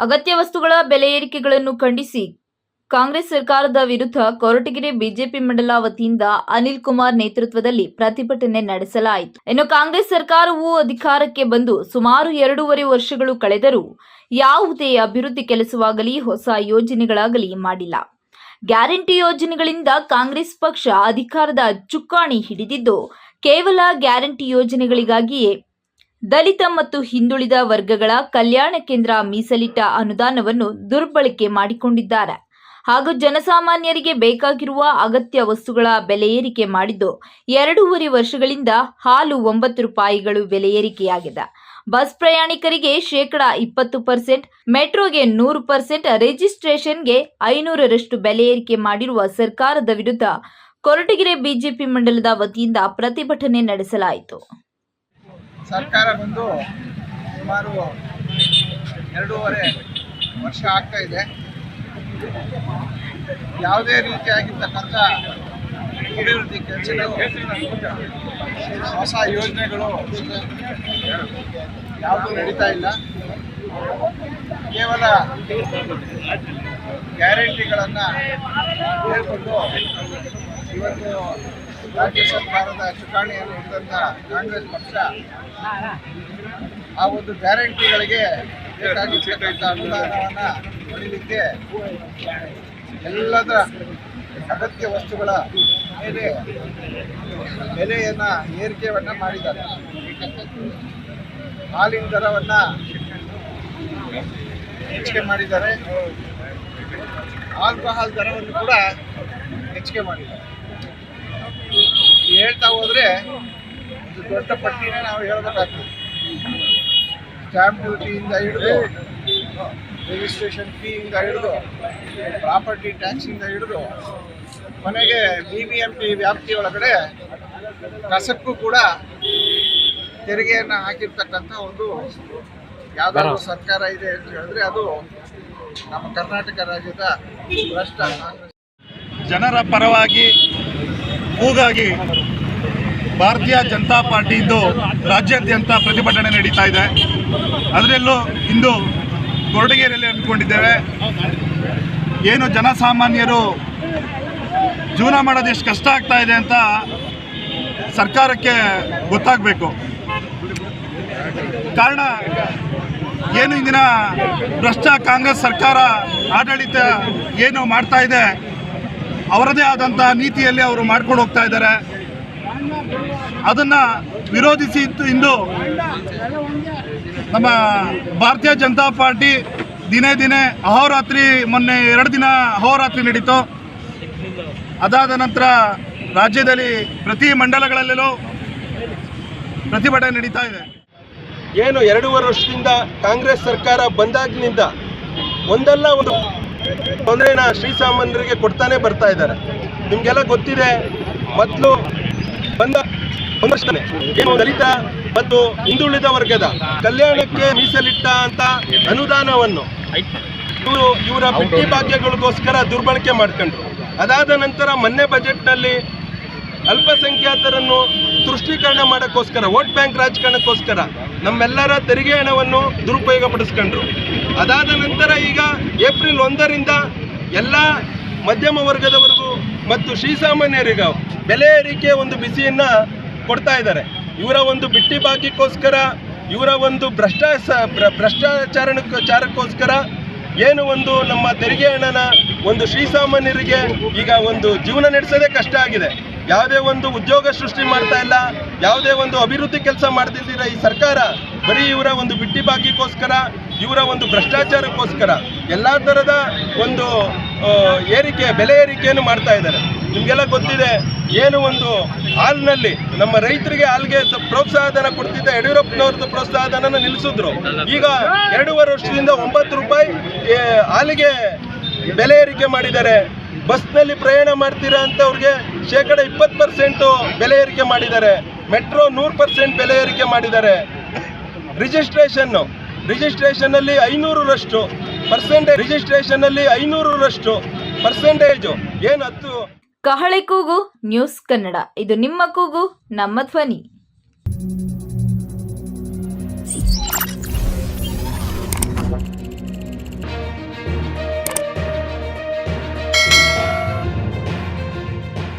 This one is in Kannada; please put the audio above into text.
ಅಗತ್ಯ ವಸ್ತುಗಳ ಬೆಲೆ ಏರಿಕೆಗಳನ್ನು ಖಂಡಿಸಿ ಕಾಂಗ್ರೆಸ್ ಸರ್ಕಾರದ ವಿರುದ್ಧ ಕೊರಟಗೆರೆ ಬಿಜೆಪಿ ಮಂಡಲ ವತಿಯಿಂದ ಅನಿಲ್ ಕುಮಾರ್ ನೇತೃತ್ವದಲ್ಲಿ ಪ್ರತಿಭಟನೆ ನಡೆಸಲಾಯಿತು. ಇನ್ನು ಕಾಂಗ್ರೆಸ್ ಸರ್ಕಾರವು ಅಧಿಕಾರಕ್ಕೆ ಬಂದು ಸುಮಾರು ಎರಡೂವರೆ ವರ್ಷಗಳು ಕಳೆದರೂ ಯಾವುದೇ ಅಭಿವೃದ್ಧಿ ಕೆಲಸವಾಗಲಿ ಹೊಸ ಯೋಜನೆಗಳಾಗಲಿ ಮಾಡಿಲ್ಲ. ಗ್ಯಾರಂಟಿ ಯೋಜನೆಗಳಿಂದ ಕಾಂಗ್ರೆಸ್ ಪಕ್ಷ ಅಧಿಕಾರದ ಚುಕ್ಕಾಣಿ ಹಿಡಿದಿದ್ದು ಕೇವಲ ಗ್ಯಾರಂಟಿ ಯೋಜನೆಗಳಿಗಾಗಿಯೇ ದಲಿತ ಮತ್ತು ಹಿಂದುಳಿದ ವರ್ಗಗಳ ಕಲ್ಯಾಣ ಕೇಂದ್ರ ಮೀಸಲಿಟ್ಟ ಅನುದಾನವನ್ನು ದುರ್ಬಳಕೆ ಮಾಡಿಕೊಂಡಿದ್ದಾರೆ. ಹಾಗೂ ಜನಸಾಮಾನ್ಯರಿಗೆ ಬೇಕಾಗಿರುವ ಅಗತ್ಯ ವಸ್ತುಗಳ ಬೆಲೆ ಏರಿಕೆ ಮಾಡಿದ್ದು, ಎರಡೂವರೆ ವರ್ಷಗಳಿಂದ ಹಾಲು ಒಂಬತ್ತು ರೂಪಾಯಿಗಳು ಬೆಲೆ ಏರಿಕೆಯಾಗಿದೆ. ಬಸ್ ಪ್ರಯಾಣಿಕರಿಗೆ ಶೇಕಡ ಇಪ್ಪತ್ತು ಪರ್ಸೆಂಟ್, ಮೆಟ್ರೋಗೆ ನೂರು ಪರ್ಸೆಂಟ್ ರಿಜಿಸ್ಟ್ರೇಷನ್ಗೆ ಐನೂರರಷ್ಟು ಬೆಲೆ ಏರಿಕೆ ಮಾಡಿರುವ ಸರ್ಕಾರದ ವಿರುದ್ಧ ಕೊರಟಗೆರೆ ಬಿಜೆಪಿ ಮಂಡಲದ ವತಿಯಿಂದ ಪ್ರತಿಭಟನೆ ನಡೆಸಲಾಯಿತು. ಸರ್ಕಾರ ಬಂದು ಸುಮಾರು ಎರಡೂವರೆ ವರ್ಷ ಆಗ್ತಾ ಇದೆ. ಯಾವುದೇ ರೀತಿಯಾಗಿರ್ತಕ್ಕಂಥ ಅಭಿವೃದ್ಧಿ ಕೆಲಸಗಳು, ಹೊಸ ಯೋಜನೆಗಳು ಯಾವುದೂ ನಡೀತಾ ಇಲ್ಲ. ಕೇವಲ ಗ್ಯಾರಂಟಿಗಳನ್ನು ಹೇಳ್ಕೊಂಡು ಇವತ್ತು ರಾಜ್ಯ ಸರ್ಕಾರದ ಚುಕಾಣಿಯನ್ನು ಹಿಡಿದಂಥ ಕಾಂಗ್ರೆಸ್ ಪಕ್ಷ ಆ ಒಂದು ಗ್ಯಾರಂಟಿಗಳಿಗೆ ಬೇಕಾಗಿರ್ತಕ್ಕಂಥ ಅನುದಾನವನ್ನು ಪಡೀಲಿಕ್ಕೆ ಎಲ್ಲದರ ಅಗತ್ಯ ವಸ್ತುಗಳ ಮೇಲೆ ಬೆಲೆಯನ್ನು ಏರಿಕೆಯನ್ನು ಮಾಡಿದ್ದಾರೆ. ಹಾಲಿನ ದರವನ್ನು ಹೆಚ್ಚಿಗೆ ಮಾಡಿದ್ದಾರೆ. ಆಲ್ಕೋಹಾಲ್ ದರವನ್ನು ಕೂಡ ಹೆಚ್ಚಿಗೆ ಮಾಡಿದ್ದಾರೆ. ಹೇಳ್ತಾ ಹೋದ್ರೆ ದೊಡ್ಡ ಪಟ್ಟಿನೇ ನಾವು ಹೇಳ್ಬೇಕಾಗ್ತದೆ. ಸ್ಟ್ಯಾಂಪ್ ಡ್ಯೂಟಿಯಿಂದ ಹಿಡಿದು ರಿಜಿಸ್ಟ್ರೇಷನ್ ಫೀಯಿಂದ ಹಿಡಿದು ಪ್ರಾಪರ್ಟಿ ಟ್ಯಾಕ್ಸಿಂದ ಹಿಡಿದು ಕೊನೆಗೆ ಬಿ ಬಿ ಎಂ ಪಿ ವ್ಯಾಪ್ತಿ ಒಳಗಡೆ ಕಸಕ್ಕೂ ಕೂಡ ತೆರಿಗೆಯನ್ನು ಹಾಕಿರ್ತಕ್ಕಂಥ ಒಂದು ಯಾವ್ದಾದ್ರು ಸರ್ಕಾರ ಇದೆ ಅಂತ ಹೇಳಿದ್ರೆ ಅದು ನಮ್ಮ ಕರ್ನಾಟಕ ರಾಜ್ಯದ ಭ್ರಷ್ಟ. ಜನರ ಪರವಾಗಿ ಕೂಗಾಗಿ ಭಾರತೀಯ ಜನತಾ ಪಾರ್ಟಿಯಿಂದ ರಾಜ್ಯಾದ್ಯಂತ ಪ್ರತಿಭಟನೆ ನಡೀತಾ ಇದೆ. ಅದರಲ್ಲೂ ಇಂದು ಕೊರಟಗೆರೆಯಲ್ಲಿ ಅಂದ್ಕೊಂಡಿದ್ದೇವೆ. ಏನು ಜನಸಾಮಾನ್ಯರು ಜೀವನ ಮಾಡೋದು ಎಷ್ಟು ಕಷ್ಟ ಆಗ್ತಾ ಇದೆ ಅಂತ ಸರ್ಕಾರಕ್ಕೆ ಗೊತ್ತಾಗಬೇಕು. ಕಾರಣ ಏನು ಇಂದಿನ ಭ್ರಷ್ಟ ಕಾಂಗ್ರೆಸ್ ಸರ್ಕಾರ ಆಡಳಿತ ಏನು ಮಾಡ್ತಾ ಇದೆ, ಅವರದೇ ಆದಂಥ ನೀತಿಯಲ್ಲಿ ಅವರು ಮಾಡ್ಕೊಂಡು ಹೋಗ್ತಾ ಇದ್ದಾರೆ. ಅದನ್ನು ವಿರೋಧಿಸಿ ಇಂದು ನಮ್ಮ ಭಾರತೀಯ ಜನತಾ ಪಾರ್ಟಿ ದಿನೇ ದಿನೇ ಅಹೋರಾತ್ರಿ ಮೊನ್ನೆ ಎರಡು ದಿನ ಅಹೋರಾತ್ರಿ ನಡೀತು. ಅದಾದ ನಂತರ ರಾಜ್ಯದಲ್ಲಿ ಪ್ರತಿ ಮಂಡಲಗಳಲ್ಲೂ ಪ್ರತಿಭಟನೆ ನಡೀತಾ ಇದೆ. ಏನು ಎರಡೂವರೆ ವರ್ಷದಿಂದ ಕಾಂಗ್ರೆಸ್ ಸರ್ಕಾರ ಬಂದಾಗಿನಿಂದ ಒಂದಲ್ಲ ಒಂದು ತೊಂದರೆನ ಶ್ರೀಸಾಮಾನ್ಯರಿಗೆ ಕೊಡ್ತಾನೆ ಬರ್ತಾ ಇದ್ದಾರೆ. ನಿಮಗೆಲ್ಲ ಗೊತ್ತಿದೆ, ಮೊದಲು ಒಂದು ಏನು ದಲಿತ ಮತ್ತು ಹಿಂದುಳಿದ ವರ್ಗದ ಕಲ್ಯಾಣಕ್ಕೆ ಮೀಸಲಿಟ್ಟ ಅಂತ ಅನುದಾನವನ್ನು ಇವರು ಇವರ ಬಿಟ್ಟಿ ಭಾಗ್ಯಗಳಿಗೋಸ್ಕರ ದುರ್ಬಳಕೆ ಮಾಡ್ಕೊಂಡ್ರು. ಅದಾದ ನಂತರ ಮೊನ್ನೆ ಬಜೆಟ್ನಲ್ಲಿ ಅಲ್ಪಸಂಖ್ಯಾತರನ್ನು ತುಷ್ಟೀಕರಣ ಮಾಡೋಕ್ಕೋಸ್ಕರ, ವೋಟ್ ಬ್ಯಾಂಕ್ ರಾಜಕಾರಣಕ್ಕೋಸ್ಕರ ನಮ್ಮೆಲ್ಲರ ತೆರಿಗೆ ಹಣವನ್ನು ದುರುಪಯೋಗ ಪಡಿಸ್ಕೊಂಡ್ರು ಅದಾದ ನಂತರ ಈಗ ಏಪ್ರಿಲ್ ಒಂದರಿಂದ ಎಲ್ಲ ಮಧ್ಯಮ ವರ್ಗದವರೆಗೂ ಮತ್ತು ಶ್ರೀಸಾಮಾನ್ಯರಿಗೂ ಬೆಲೆ ಏರಿಕೆ ಒಂದು ಬಿಸಿಯನ್ನ ಕೊಡ್ತಾ ಇದ್ದಾರೆ. ಇವರ ಒಂದು ಬಿಟ್ಟಿ ಬಾಕಿಗೋಸ್ಕರ ಇವರ ಒಂದು ಭ್ರಷ್ಟಾಚಾರ ಭ್ರಷ್ಟಾಚಾರಕ್ಕೋಸ್ಕರ ಏನು ಒಂದು ನಮ್ಮ ತೆರಿಗೆ ಹಣನ ಒಂದು ಶ್ರೀಸಾಮಾನ್ಯರಿಗೆ ಈಗ ಒಂದು ಜೀವನ ನಡೆಸೋದೇ ಕಷ್ಟ ಆಗಿದೆ. ಯಾವುದೇ ಒಂದು ಉದ್ಯೋಗ ಸೃಷ್ಟಿ ಮಾಡ್ತಾ ಇಲ್ಲ, ಯಾವುದೇ ಒಂದು ಅಭಿವೃದ್ಧಿ ಕೆಲಸ ಮಾಡ್ತಿದ್ದೀರ ಈ ಸರ್ಕಾರ, ಬರೀ ಇವರ ಒಂದು ಬಿಟ್ಟಿ ಬಾಕಿಗೋಸ್ಕರ ಇವರ ಒಂದು ಭ್ರಷ್ಟಾಚಾರಕ್ಕೋಸ್ಕರ, ಎಲ್ಲ ಥರದ ಒಂದು ಏರಿಕೆ, ಬೆಲೆ ಏರಿಕೆಯನ್ನು ಮಾಡ್ತಾ ಇದ್ದಾರೆ. ನಿಮಗೆಲ್ಲ ಗೊತ್ತಿದೆ, ಏನು ಒಂದು ಹಾಲ್ನಲ್ಲಿ ನಮ್ಮ ರೈತರಿಗೆ ಹಾಲ್ಗೆ ಪ್ರೋತ್ಸಾಹ ಪ್ರೋತ್ಸಾಹಧನ ಕೊಡ್ತಿದ್ದ ಯಡಿಯೂರಪ್ಪನವ್ರದ್ದು ಪ್ರೋತ್ಸಾಹಧನ ನಿಲ್ಲಿಸಿದ್ರು. ಈಗ ಎರಡೂವರೆ ವರ್ಷದಿಂದ ಒಂಬತ್ತು ರೂಪಾಯಿ ಹಾಲಿಗೆ ಬೆಲೆ ಏರಿಕೆ ಮಾಡಿದ್ದಾರೆ. ಬಸ್ನಲ್ಲಿ ಪ್ರಯಾಣ ಮಾಡ್ತೀರಾ ಅಂತ ಅವ್ರಿಗೆ ಶೇಕಡ ಇಪ್ಪತ್ತು ಪರ್ಸೆಂಟು ಬೆಲೆ ಏರಿಕೆ ಮಾಡಿದ್ದಾರೆ. ಮೆಟ್ರೋ ನೂರು ಪರ್ಸೆಂಟ್ ಬೆಲೆ ಏರಿಕೆ ಮಾಡಿದ್ದಾರೆ. ರಿಜಿಸ್ಟ್ರೇಷನ್ನು, ರಿಜಿಸ್ಟ್ರೇಷನ್ನಲ್ಲಿ ಐನೂರರಷ್ಟು ಪರ್ಸೆಂಟೇಜ್ ರಿಜಿಸ್ಟ್ರೇಷನ್ ಅಲ್ಲಿ ಐನೂರರಷ್ಟು ಪರ್ಸೆಂಟೇಜ್ ಏನು ಹತ್ತು? ಕಹಳೆ ಕೂಗು, ನ್ಯೂಸ್ ಕನ್ನಡ. ಇದು ನಿಮ್ಮ ಕೂಗು, ನಮ್ಮ ಧ್ವನಿ.